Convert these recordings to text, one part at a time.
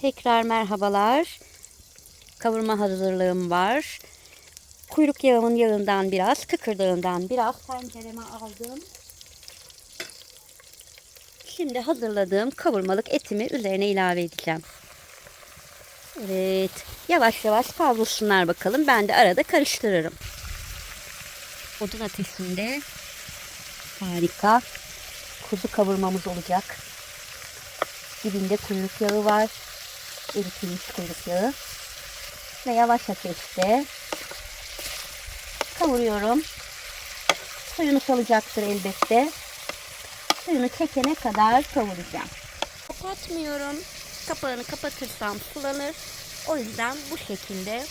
Tekrar merhabalar. Kavurma hazırlığım var. Kuyruk yağımın yağından biraz, kıkırdağından biraz tencereme aldım. Şimdi hazırladığım kavurmalık etimi üzerine ilave edeceğim. Evet, yavaş yavaş kavrulsunlar bakalım. Ben de arada karıştırırım. Odun ateşinde harika kuzu kavurmamız olacak. Dibinde kuyruk yağı var. Eritilmiş kuyruk yağı. Ve yavaş ateşte kavuruyorum. Suyunu salacaktır elbette. Suyunu çekene kadar kavuracağım. Kapatmıyorum. Kapağını kapatırsam sulanır. O yüzden bu şekilde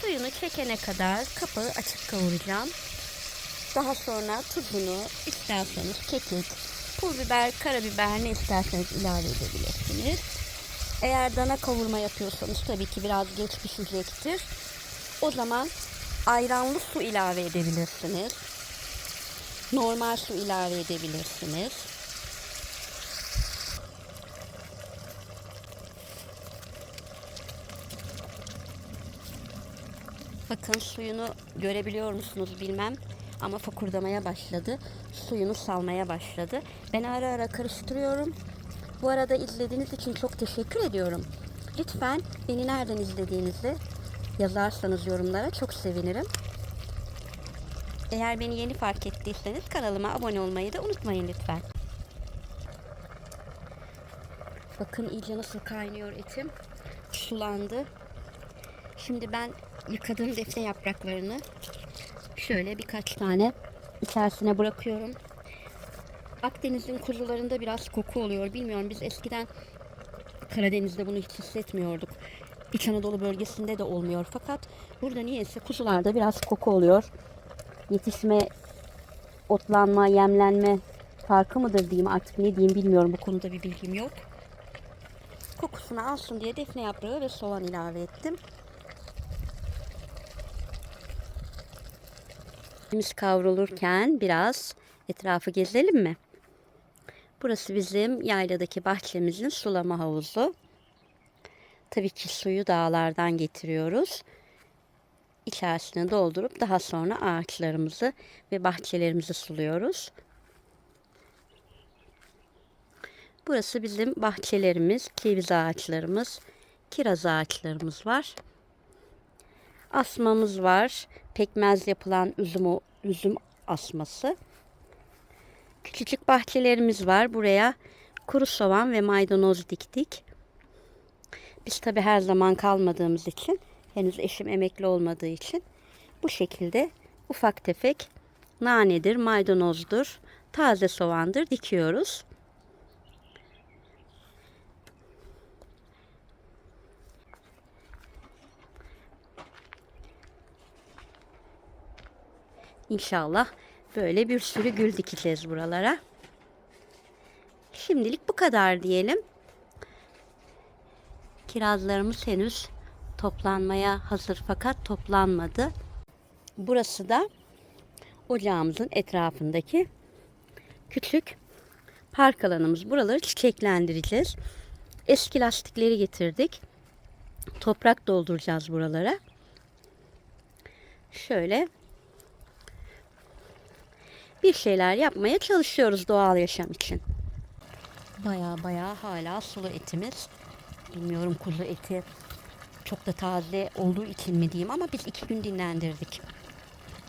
suyunu çekene kadar kapağı açık kavuracağım. Daha sonra tuzunu isterseniz kekik, pul biber, karabiber ne isterseniz ilave edebilirsiniz. Eğer dana kavurma yapıyorsanız tabii ki biraz geç pişecektir. O zaman ayranlı su ilave edebilirsiniz. Normal su ilave edebilirsiniz. Bakın suyunu görebiliyor musunuz bilmem ama fokurdamaya başladı. Suyunu salmaya başladı. Ben ara ara karıştırıyorum. Bu arada izlediğiniz için çok teşekkür ediyorum. Lütfen beni nereden izlediğinizi yazarsanız yorumlara çok sevinirim. Eğer beni yeni fark ettiyseniz kanalıma abone olmayı da unutmayın lütfen. Bakın iyice nasıl kaynıyor etim. Sulandı. Şimdi ben yıkadığım defne yapraklarını şöyle birkaç tane içerisine bırakıyorum. Akdeniz'in kuzularında biraz koku oluyor. Bilmiyorum biz eskiden Karadeniz'de bunu hiç hissetmiyorduk. İç Anadolu bölgesinde de olmuyor. Fakat burada niyeyse kuzularda biraz koku oluyor. Yetişme, otlanma, yemlenme farkı mıdır diyeyim artık ne diyeyim bilmiyorum. Bu konuda bir bilgim yok. Kokusunu alsın diye defne yaprağı ve soğan ilave ettim. Etimiz kavrulurken biraz etrafı gezelim mi? Burası bizim yayladaki bahçemizin sulama havuzu. Tabii ki suyu dağlardan getiriyoruz. İçerisine doldurup daha sonra ağaçlarımızı ve bahçelerimizi suluyoruz. Burası bizim bahçelerimiz, ceviz ağaçlarımız, kiraz ağaçlarımız var. Asmamız var. Pekmez yapılan üzüm, üzüm asması. Küçücük bahçelerimiz var. Buraya kuru soğan ve maydanoz diktik. Biz tabi her zaman kalmadığımız için, henüz eşim emekli olmadığı için bu şekilde ufak tefek nanedir, maydanozdur, taze soğandır dikiyoruz. İnşallah böyle bir sürü gül dikeceğiz buralara. Şimdilik bu kadar diyelim. Kirazlarımız henüz toplanmaya hazır fakat toplanmadı. Burası da ocağımızın etrafındaki küçük park alanımız. Buraları çiçeklendireceğiz. Eski lastikleri getirdik. Toprak dolduracağız buralara. Şöyle bir şeyler yapmaya çalışıyoruz doğal yaşam için. Baya baya hala sulu etimiz. Bilmiyorum kuzu eti çok da taze olduğu için mi diyeyim ama biz iki gün dinlendirdik.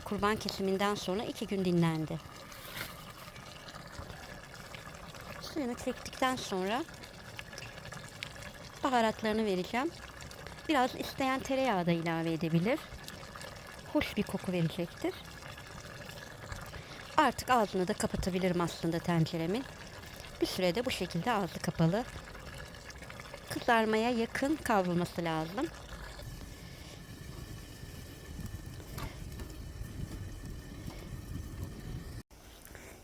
Kurban kesiminden sonra iki gün dinlendi. Suyunu çektikten sonra baharatlarını vereceğim. Biraz isteyen tereyağı da ilave edebilir. Hoş bir koku verecektir. Artık ağzını da kapatabilirim aslında tenceremin. Bir sürede bu şekilde ağzı kapalı. Kızarmaya yakın kavrulması lazım.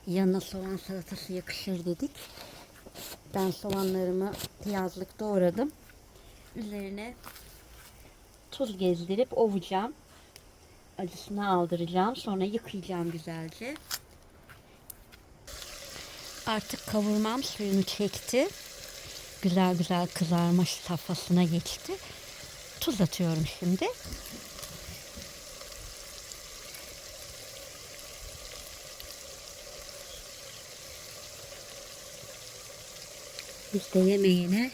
Yanına soğan salatası yakışır dedik. Ben soğanlarımı piyazlık doğradım. Üzerine tuz gezdirip ovacağım. Acısını aldıracağım. Sonra yıkayacağım güzelce. Artık kavurmam suyunu çekti. güzel güzel kızarma safhasına geçti. Tuz atıyorum şimdi. İşte yemeğine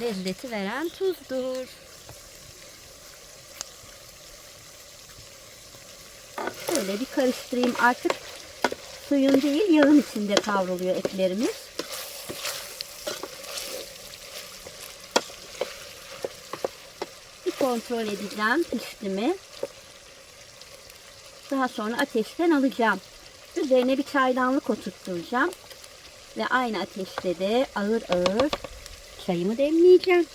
lezzeti veren tuzdur. Şöyle bir karıştırayım. Artık suyun değil yağın içinde kavruluyor etlerimiz. Bir kontrol edeceğim pişti mi. Daha sonra ateşten alacağım. Üzerine bir çaydanlık oturtturacağım. Ve aynı ateşte de ağır ağır çayımı demleyeceğim.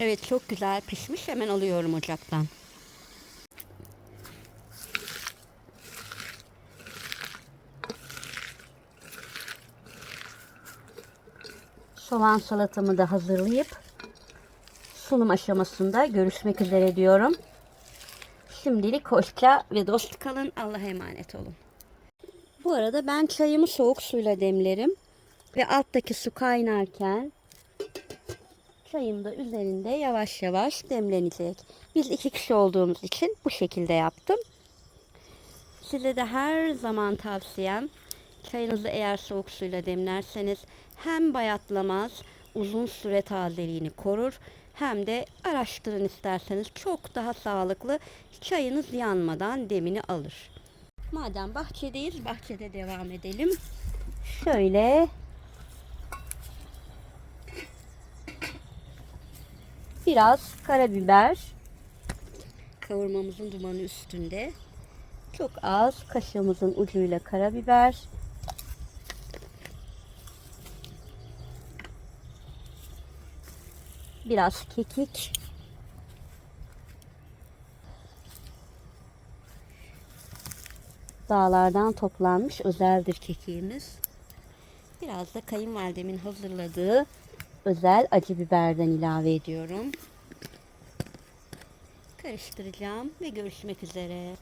Evet çok güzel pişmiş. Hemen alıyorum ocaktan. Soğan salatamı da hazırlayıp sunum aşamasında görüşmek üzere diyorum. Şimdilik hoşça ve dost kalın. Allah'a emanet olun. Bu arada ben çayımı soğuk suyla demlerim. Ve alttaki su kaynarken çayım da üzerinde yavaş yavaş demlenecek. Biz iki kişi olduğumuz için bu şekilde yaptım. Size de her zaman tavsiyem çayınızı eğer soğuk suyla demlerseniz hem bayatlamaz, uzun süre tazeliğini korur hem de araştırın isterseniz çok daha sağlıklı çayınız yanmadan demini alır. Madem bahçedeyiz, bahçede devam edelim. Şöyle biraz karabiber kavurmamızın dumanı üstünde. Çok az kaşığımızın ucuyla karabiber. Biraz kekik. Dağlardan toplanmış özeldir kekiğimiz. Biraz da kayınvalidemin hazırladığı özel acı biberden ilave ediyorum. Karıştıracağım ve görüşmek üzere.